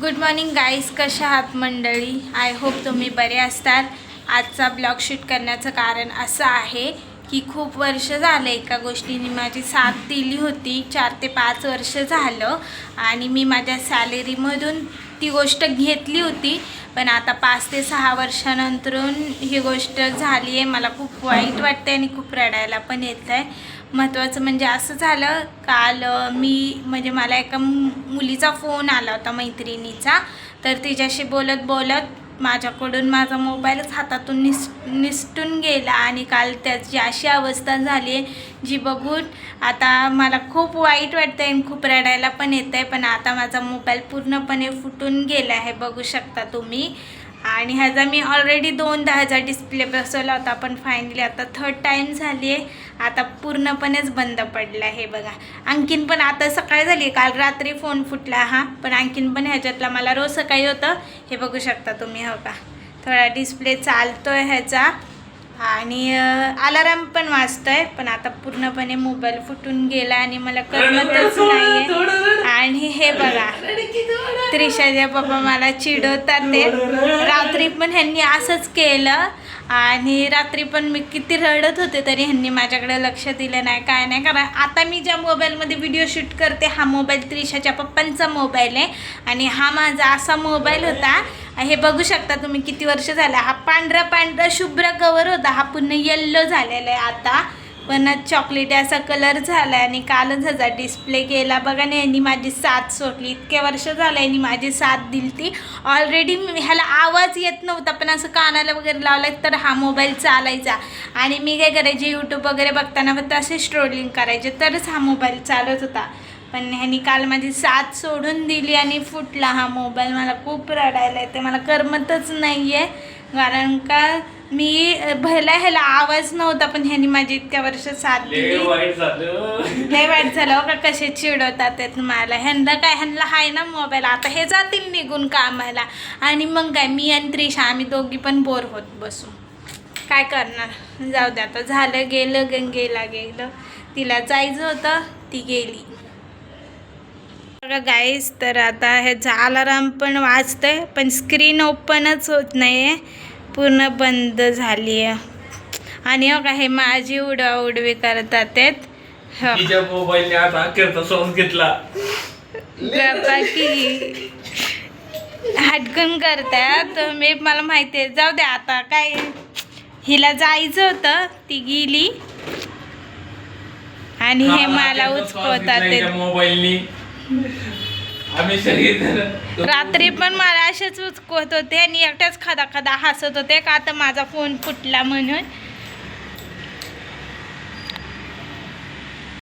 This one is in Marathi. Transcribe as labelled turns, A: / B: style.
A: गुड मॉर्निंग गाईज कशा आहात मंडळी? आय होप तुम्ही बरे असतात. आजचा ब्लॉग शूट करण्याचं कारण असं आहे की खूप वर्ष झालं एका गोष्टीने माझी साथ दिली होती. चार ते पाच वर्ष झालं आणि मी माझ्या सॅलरीमधून ती गोष्ट घेतली होती. पण आता पाच ते सहा वर्षानंतरून ही गोष्ट झाली आहे. मला खूप वाईट वाटते आणि खूप रडायला पण येत आहे महत्त्वाचं म्हणजे असं झालं काल मी म्हणजे मला एका मुलीचा फोन आला होता मैत्रिणीचा. तर तिच्याशी बोलत बोलत माझ्याकडून माझा मोबाईलच हातातून निस निसटून गेला आणि काल त्याची अशी अवस्था झाली आहे जी बघून आता मला खूप वाईट वाटतं आहे खूप रडायला पण येतं आहे पण आता माझा मोबाईल पूर्णपणे फुटून गेला आहे बघू शकता तुम्ही. आणि ह्याचा मी ऑलरेडी दोनदा ह्याचा डिस्प्ले बसवला होता पण फायनली आता थर्ड टाईम झाली आहे. आता पूर्णपणेच बंद पडला आहे बघा. आणखीन पण आता सकाळ झाली काल रात्री फोन फुटला हा. पण आणखीन पण ह्याच्यातला मला रोज सकाळी होतं. हे बघू शकता तुम्ही हो का? थोडा डिस्प्ले चालतोय ह्याचा. आणि अलाराम पण वाजतोय पण आता पूर्णपणे मोबाईल फुटून गेला आणि मला करमतच नाहीये. आणि हे बघा त्रिशाचे पप्पा मला चिडवतात ते रात्री पण ह्यांनी असंच केलं. आणि रात्री पण मी किती रडत होते तरी ह्यांनी माझ्याकडे लक्ष दिलं नाही काय नाही. कारण आता मी ज्या मोबाईलमध्ये व्हिडिओ शूट करते हा मोबाईल त्रिशाच्या पप्पांचा मोबाईल आहे आणि हा माझा असा मोबाईल होता. हे बघू शकता तुम्ही किती वर्ष झाला. हा पांढरा पांढरा शुभ्र कवर होता. हा पूर्ण येल्लो झालेला आहे आता. पण चॉकलेटी असा कलर झाला आहे आणि कालच ह्याचा डिस्प्ले केला. बघा ना यांनी माझी साथ सोडली. इतके वर्ष झालं यांनी माझी साथ दिली ती ऑलरेडी ह्याला आवाज येत नव्हता पण असं कानाला वगैरे लावला तर हा मोबाईल चालायचा. आणि मी काय करायचे यूट्यूब वगैरे बघताना फक्त असे स्ट्रोलिंग करायचे तरच हा मोबाईल चालत होता. पण ह्यानी काल माझी साथ सोडून दिली आणि फुटला हा मोबाईल मला खूप रडायला येते मला करमतच नाही आहे कारण का? मी भला ह्याला आवाज नव्हता पण ह्यांनी माझी इतक्या वर्ष साथ दिली.
B: वाईट झालं.
A: लय वाईट झालं हो का? कसे चिडवतात ते मला. ह्यांना काय ह्यांना हाय ना मोबाईल? आता हे जातील निघून कामाला. आणि मग काय मी आणि त्रिशा आम्ही दोघी पण बोर होत बसू काय करणार? जाऊ दे आता. झालं गेलं गंगेला गेलं. तिला जायचं होतं ती गेली. बघा गाईस तर आता ह्याचा अलाराम पण वाजतंय पण स्क्रीन ओपनच होत नाही आहे पूर्ण बंद झाली आहे. आणि हो का हे माझी उडवा उडवी करतात आहेत. हो.
B: तिच्या मोबाईलने आता अखेरचा सॉंग घेतला.
A: गप्पा की हटकन करतात. मी मला माहिती आहे. जाऊ दे आता काय? हिला जायचं होतं ती गेली. आणि हे मला उचकवतात.
B: मोबाईलनी. आम्ही
A: रात्री पण मला असेच उचकवत होते आणि एकट्याच खदा खदा हसत होते का आता माझा फोन फुटला म्हणून.